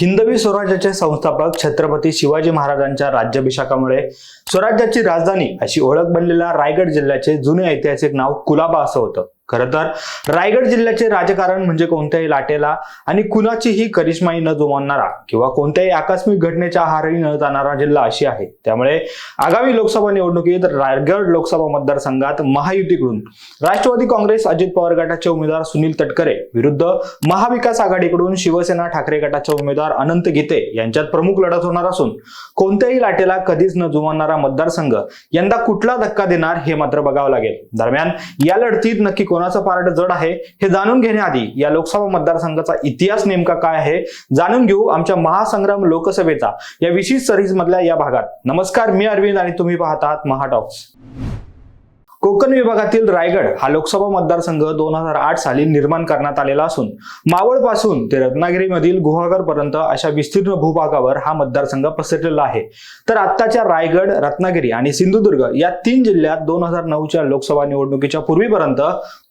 हिंदवी स्वराज्याचे संस्थापक छत्रपती शिवाजी महाराजांच्या राज्याभिषेकामुळे स्वराज्याची राजधानी अशी ओळख बनलेल्या रायगड जिल्ह्याचे जुने ऐतिहासिक नाव कुलाबा असं होतं. खरं तर रायगड जिल्ह्याचे राजकारण म्हणजे कोणत्याही लाटेला आणि कुणाचीही करिश्माई न जुमानणारा किंवा कोणत्याही आकस्मिक घटनेच्या आहारी न जाणारा जिल्हा अशी आहे. त्यामुळे आगामी लोकसभा निवडणुकीत रायगड लोकसभा मतदारसंघात महायुतीकडून राष्ट्रवादी काँग्रेस अजित पवार गटाचे उमेदवार सुनील तटकरे विरुद्ध महाविकास आघाडीकडून शिवसेना ठाकरे गटाचे उमेदवार अनंत गीते यांच्यात प्रमुख लढत होणार असून कोणत्याही लाटेला कधीच न जुमानणारा मतदारसंघ यंदा कुठला धक्का देणार हे मात्र बघावं लागेल. दरम्यान या लढतीत नक्की कोणाचं पार्ट जड आहे हे जाणून घेण्याआधी या लोकसभा मतदारसंघाचा इतिहास नेमका काय आहे जाणून घेऊ आमच्या महासंग्राम लोकसभेचा या विशेष सरीज मधल्या या भागात. नमस्कार मी अरविंद आणि तुम्ही पाहत आहात महाटॉक्स. कोकण विभागातील रायगड हा लोकसभा मतदारसंघ दोन हजार आठ साली निर्माण करण्यात आलेला असून मावळपासून ते रत्नागिरीमधील गुहागर पर्यंत अशा विस्तीर्ण भूभागावर हा मतदारसंघ पसरलेला आहे. तर आत्ताच्या रायगड रत्नागिरी आणि सिंधुदुर्ग या तीन जिल्ह्यात दोन हजार नऊच्या लोकसभा निवडणुकीच्या पूर्वीपर्यंत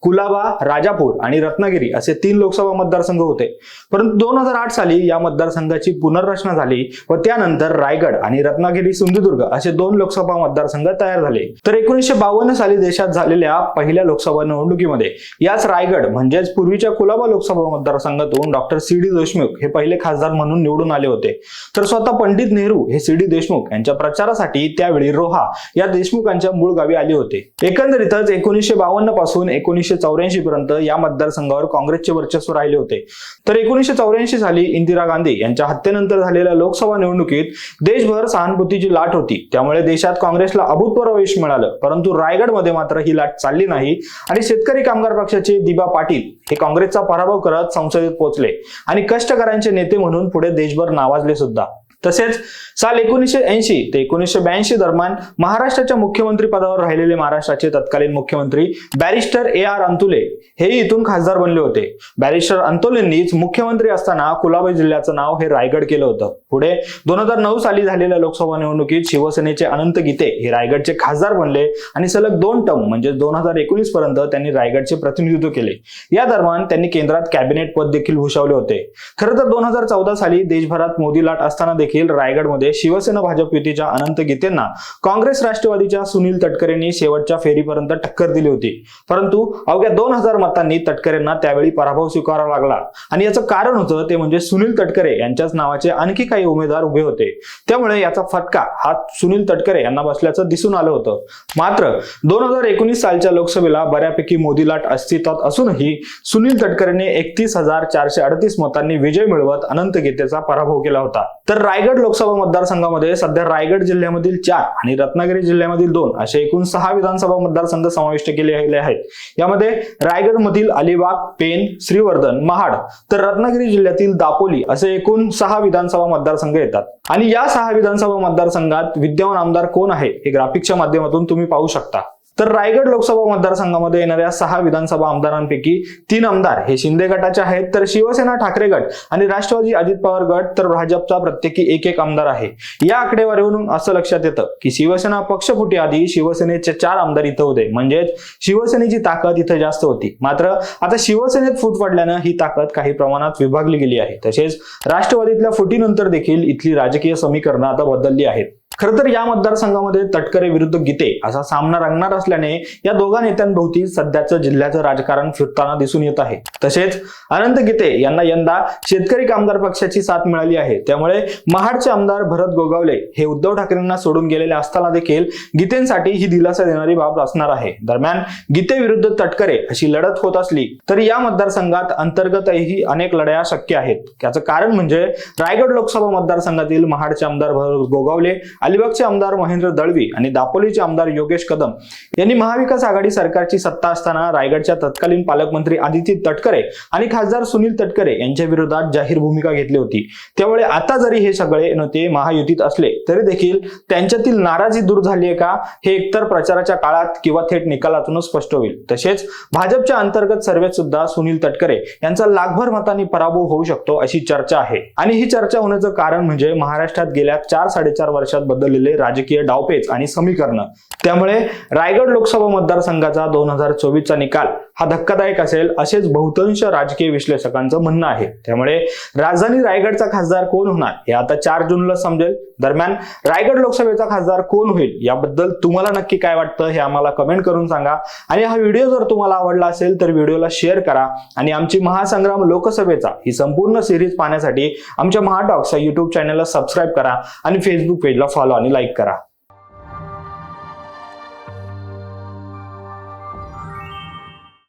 कुलाबा राजापूर आणि रत्नागिरी असे तीन लोकसभा मतदारसंघ होते. परंतु दोन हजार आठ साली या मतदारसंघाची पुनर्रचना झाली व त्यानंतर रायगड आणि रत्नागिरी सिंधुदुर्ग असे दोन लोकसभा मतदारसंघ तयार झाले. तर एकोणीसशे बावन्न साली देशात झालेल्या पहिल्या लोकसभा निवडणुकीमध्ये याच रायगड म्हणजेच पूर्वीच्या कुलाबा लोकसभा मतदारसंघातून डॉक्टर सी डी देशमुख हे पहिले खासदार म्हणून निवडून आले होते. तर स्वतः पंडित नेहरू हे सी डी देशमुख यांच्या प्रचारासाठी त्यावेळी रोहा या देशमुखांच्या मूळ गावी आले होते. एकंदरीतच एकोणीसशे बावन्नपासून एकोणीसशे चौऱ्याऐंशी पर्यंत या मतदारसंघावर काँग्रेसचे वर्चस्व राहिले होते. तर एकोणीसशे चौऱ्याऐंशी साली इंदिरा गांधी यांच्या हत्येनंतर झालेल्या लोकसभा निवडणुकीत देशभर सहानुभूतीची लाट होती. त्यामुळे देशात काँग्रेसला अभूतपूर्व यश मिळालं. परंतु रायगडमध्ये मात्र ही लाट चालली नाही आणि शेतकरी कामगार पक्षाचे दिबा पाटील हे काँग्रेसचा पराभव करत संसदेत पोहोचले आणि कष्टकऱ्यांचे नेते म्हणून पुढे देशभर नावाजले सुद्धा. तसेच साल एकोणीसशे ऐंशी ते एकोणीसशे ब्याऐंशी दरम्यान महाराष्ट्राच्या मुख्यमंत्री पदावर राहिलेले महाराष्ट्राचे तत्कालीन मुख्यमंत्री बॅरिस्टर ए आर अंतुले हेही इथून खासदार बनले होते. बॅरिस्टर अंतुलेंनीच मुख्यमंत्री असताना कुलाबाई जिल्ह्याचं नाव हे रायगड केलं होतं. पुढे दोन हजार नऊ साली झालेल्या लोकसभा निवडणुकीत शिवसेनेचे अनंत गीते हे रायगडचे खासदार बनले आणि सलग दोन टर्म म्हणजे दोन हजार एकोणीस पर्यंत त्यांनी रायगडचे प्रतिनिधित्व केले. या दरम्यान त्यांनी केंद्रात कॅबिनेट पद देखील भूषवले होते. खरं तर दोन हजार चौदा साली देशभरात मोदी लाट असताना देखील रायगडमध्ये शिवसेना भाजप युतीच्या अनंत गीतेंना काँग्रेस राष्ट्रवादीच्या सुनील तटकरेंनी शेवटच्या फेरीपर्यंत टक्कर दिली होती. परंतु अवघ्या दोन हजार मतांनी तटकरेंना त्यावेळी पराभव स्वीकारावा लागला. आणि याचं कारण होतं ते म्हणजे सुनील तटकरे यांच्याच नावाचे आणखी काही उमेदवार उभे होते. त्यामुळे याचा फटका हा सुनील तटकरे यांना बसल्याचं दिसून आलं होतं. मात्र दोन हजार एकोणीस सालच्या लोकसभेला बऱ्यापैकी मोदी लाट अस्तित्वात असूनही सुनील तटकरेने एकतीस हजार चारशे अडतीस मतांनी विजय मिळवत अनंत गीतेचा पराभव केला होता. तर रायगड लोकसभा मतदारसंघामध्ये सध्या रायगड जिल्ह्यामधील चार आणि रत्नागिरी जिल्ह्यामधील दोन असे एकूण सहा विधानसभा मतदारसंघ समाविष्ट केले गेले आहेत. यामध्ये रायगडमधील अलिबाग पेन श्रीवर्धन महाड तर रत्नागिरी जिल्ह्यातील दापोली असे एकूण सहा विधानसभा मतदारसंघ येतात. आणि या सहा विधानसभा मतदारसंघात विद्यमान आमदार कोण आहे हे ग्राफिकच्या माध्यमातून तुम्ही पाहू शकता. तर रायगड लोकसभा मतदारसंघामध्ये येणाऱ्या सहा विधानसभा आमदारांपैकी तीन आमदार हे शिंदे गटाचे आहेत तर शिवसेना ठाकरे गट आणि राष्ट्रवादी अजित पवार गट तर भाजपचा प्रत्येकी एक एक आमदार आहे. या आकडेवारीवरून असं लक्षात येतं की शिवसेना पक्षफुटी आधी शिवसेनेचे चार आमदार इथं होते. म्हणजेच शिवसेनेची ताकद इथं जास्त होती. मात्र आता शिवसेनेत फूट पडल्यानं ही ताकद काही प्रमाणात विभागली गेली आहे. तसेच राष्ट्रवादीतल्या फुटीनंतर देखील इथली राजकीय समीकरणं आता बदलली आहेत. खरं तर या मतदारसंघामध्ये तटकरे विरुद्ध गीते असा सामना रंगणार असल्याने या दोघा नेत्यांभोवती सध्याचं जिल्ह्याचं राजकारण फिरताना दिसून येत आहे. तसेच अनंत गीते यांना यंदा शेतकरी कामगार पक्षाची साथ मिळाली आहे. त्यामुळे महाडचे आमदार भरत गोगावले हे उद्धव ठाकरेंना सोडून गेलेले असताना देखील गीतेंसाठी ही दिलासा देणारी बाब असणार आहे. दरम्यान गीते विरुद्ध तटकरे अशी लढत होत असली तरी या मतदारसंघात अंतर्गतही अनेक लढाया शक्य आहेत. त्याचं कारण म्हणजे रायगड लोकसभा मतदारसंघातील महाडचे आमदार भरत गोगावले अलिबागचे आमदार महेंद्र दळवी आणि दापोलीचे आमदार योगेश कदम यांनी महाविकास आघाडी सरकारची सत्ता असताना रायगडच्या तत्कालीन पालकमंत्री आदिती तटकरे आणि खासदार सुनील तटकरे यांच्या विरोधात जाहीर भूमिका घेतली होती. त्यामुळे आता जरी हे सगळे नेते महायुतीत असले तरी देखील त्यांच्यातील नाराजी दूर झाली आहे का? हे एकतर प्रचाराच्या काळात किंवा थेट निकालातूनच स्पष्ट होईल. तसेच भाजपच्या अंतर्गत सर्वेत सुद्धा सुनील तटकरे यांचा लाखभर मतांनी पराभव होऊ शकतो अशी चर्चा आहे. आणि ही चर्चा होण्याचं कारण म्हणजे महाराष्ट्रात गेल्या चार साडेचार वर्षात बदललेले राजकीय डावपेच आणि समीकरण. त्यामुळे रायगड लोकसभा मतदारसंघाचा दोन हजार चोवीसचा निकाल हा धक्कादायक असेल असेच बहुतांश राजकीय विश्लेषकांचं म्हणणं आहे. त्यामुळे राजधानी रायगडचा खासदार कोण होणार हे आता चार जूनला समजेल. दरम्यान रायगड लोकसभेचा खासदार कोण होईल याबद्दल तुम्हाला नक्की काय वाटतं हे आम्हाला कमेंट करून सांगा. आणि हा व्हिडिओ जर तुम्हाला आवडला असेल तर व्हिडिओला शेअर करा. आणि आमची महासंग्राम लोकसभेचा ही संपूर्ण सिरीज पाहण्यासाठी आमच्या महाटॉक्स या युट्यूब चॅनलला सबस्क्राईब करा. आणि फेसबुक पेजला फॉलो आणि लाईक करा.